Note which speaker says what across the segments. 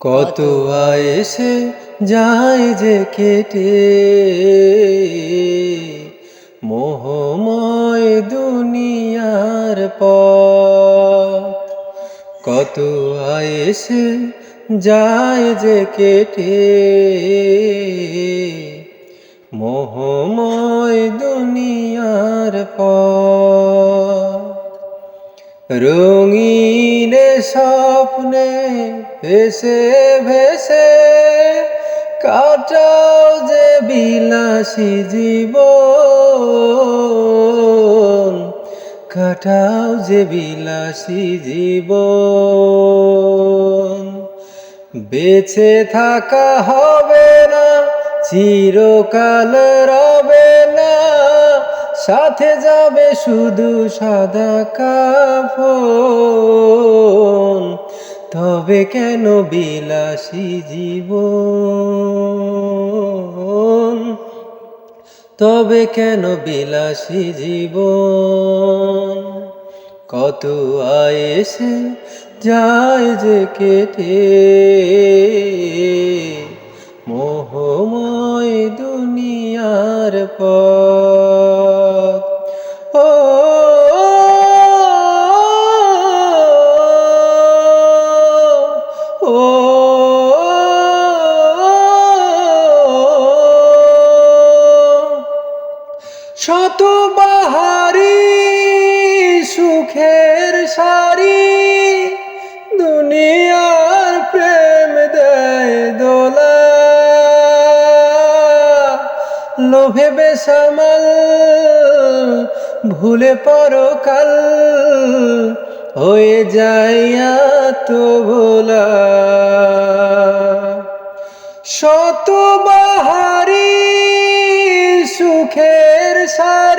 Speaker 1: কত এসে যায় যে কেটে। মোহময় দুনিয়ার পথ। কত এসে যায় যে কেটে। মোহময় দুনিয়ার পথ। রঙিন স্বপ্নে ভেসে ভেসে কাটাও যে বিলাসী জীবন। কাটাও যে বিলাসী জীবন। বেঁচে থাকা হবে না, চিরকাল রবে না। সাথে যাবে শুধু সাদা কাফন। তবে কেন বিলাসী জীবন? তবে কেন বিলাসী জীবন? কত আয়েসে যায় যে কেটে। মোহময় দুনিয়ার পথ। বাহারি, সুখের সারি, দুনিয়ার প্রেম দেয় দোলা। লোভে বেসামাল, ভুলে পরকাল, হয়ে যাইয়া তো ভোলা শত বাহারি, সুখের সারি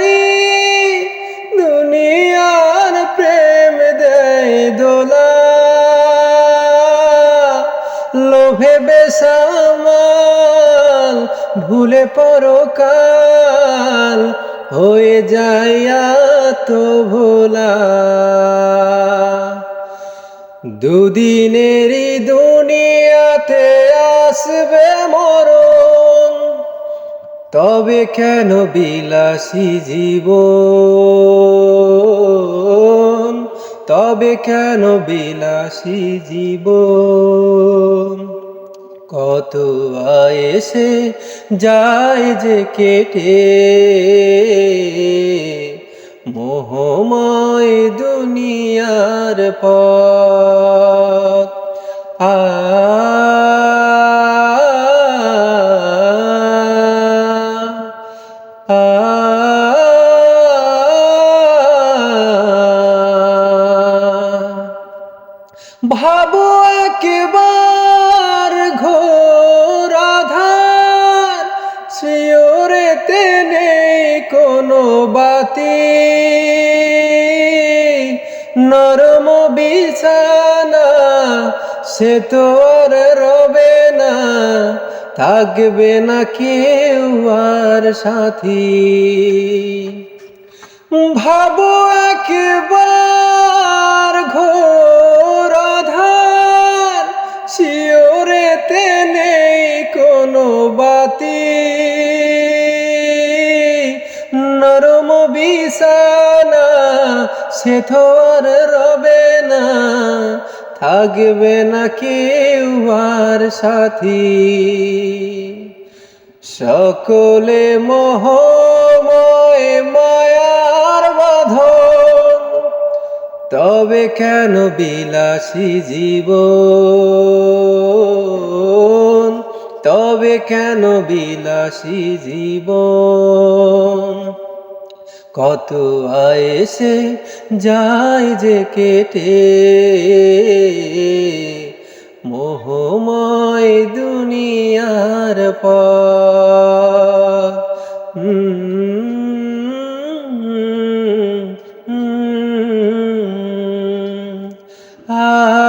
Speaker 1: বেসামাল, ভুলে পরকাল হয়ে যাইয়া তো ভোলা। দুদিনেরই দুনিয়াতে আসবে মরণ, তবে কেন বিলাসী জীবন? তবে কেন বিলাসী জীবন? কত আয়েসে যায় যে কেটে। মোহময় দুনিয়ার পথ। আ ভাবো একবার শিওরেতে নেই কোনো বাতি। নরম বিছানা, সে তো আর রবে না, থাকবে না কেউ আর সাথী। ভাবো একবার সে তো আর রবে না, থাকবে না কেউ আর সাথী। সকলে মোহময় মায়ার বাঁধন তবে কেন বিলাসী জীবন? তবে কেন বিলাসী জীবন? কত আয়েসে যায় যে কেটে। মোহময় দুনিয়ার প আ